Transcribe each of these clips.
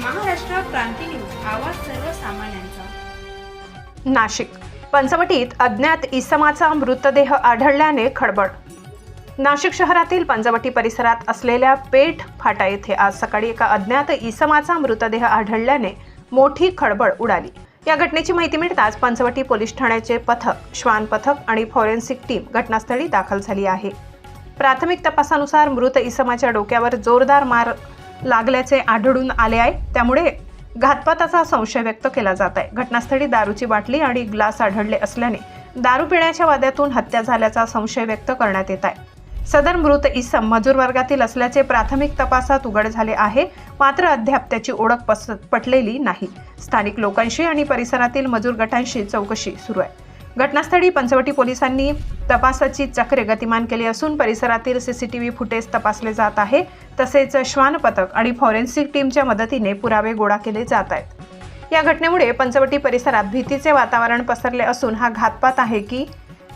क्रांती news आवाज सर्वसामान्यांचा. नाशिक. पंचवटीत अज्ञात इसमाचा मृतदेह आढळल्याने खळबळ नाशिक शहरातील पंचवटी परिसरात असलेल्या पेठ फाटा येथे आज सकाळी एका अज्ञात इसमाचा मृतदेह आढळल्याने मोठी खळबळ उडाली. या घटनेची माहिती मिळताच पंचवटी पोलीस ठाण्याचे पथक श्वान पथक आणि फॉरेन्सिक टीम घटनास्थळी दाखल झाली आहे. प्राथमिक तपासानुसार मृत इसमाच्या डोक्यावर जोरदार मार लागल्याचे आढळून आले आहे. त्यामुळे घातपाताचा संशय व्यक्त केला जात आहे. घटनास्थळी दारूची बाटली आणि ग्लास आढळले असल्याने दारू पिण्याच्या वाद्यातून हत्या झाल्याचा संशय व्यक्त करण्यात येत आहे. सदर मृत इसम मजूर वर्गातील असल्याचे प्राथमिक तपासात उघड झाले आहे. मात्र अद्याप त्याची ओळख पस पटलेली नाही. स्थानिक लोकांशी आणि परिसरातील मजूर गटांशी चौकशी सुरू आहे. घटनास्थळी पंचवटी पोलिसांनी तपासाची चक्रे गतिमान केली असून परिसरातील सीसीटीव्ही फुटेज तपासले जात आहे. तसेच श्वान पथक आणि फॉरेन्सिक टीमच्या मदतीने पुरावे गोळा केले जात आहेत. या घटनेमुळे पंचवटी परिसरात भीतीचे वातावरण पसरले असून हा घातपात आहे की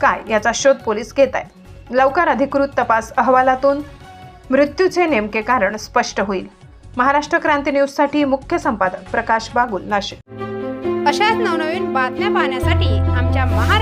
काय याचा शोध पोलीस घेत आहेत. लवकर अधिकृत तपास अहवालातून मृत्यूचे नेमके कारण स्पष्ट होईल. महाराष्ट्र क्रांती न्यूजसाठी मुख्य संपादक प्रकाश बागुल नाशिक. अशाच नवनवीन बातम्या पाहण्यासाठी आमच्या महाराष्ट्र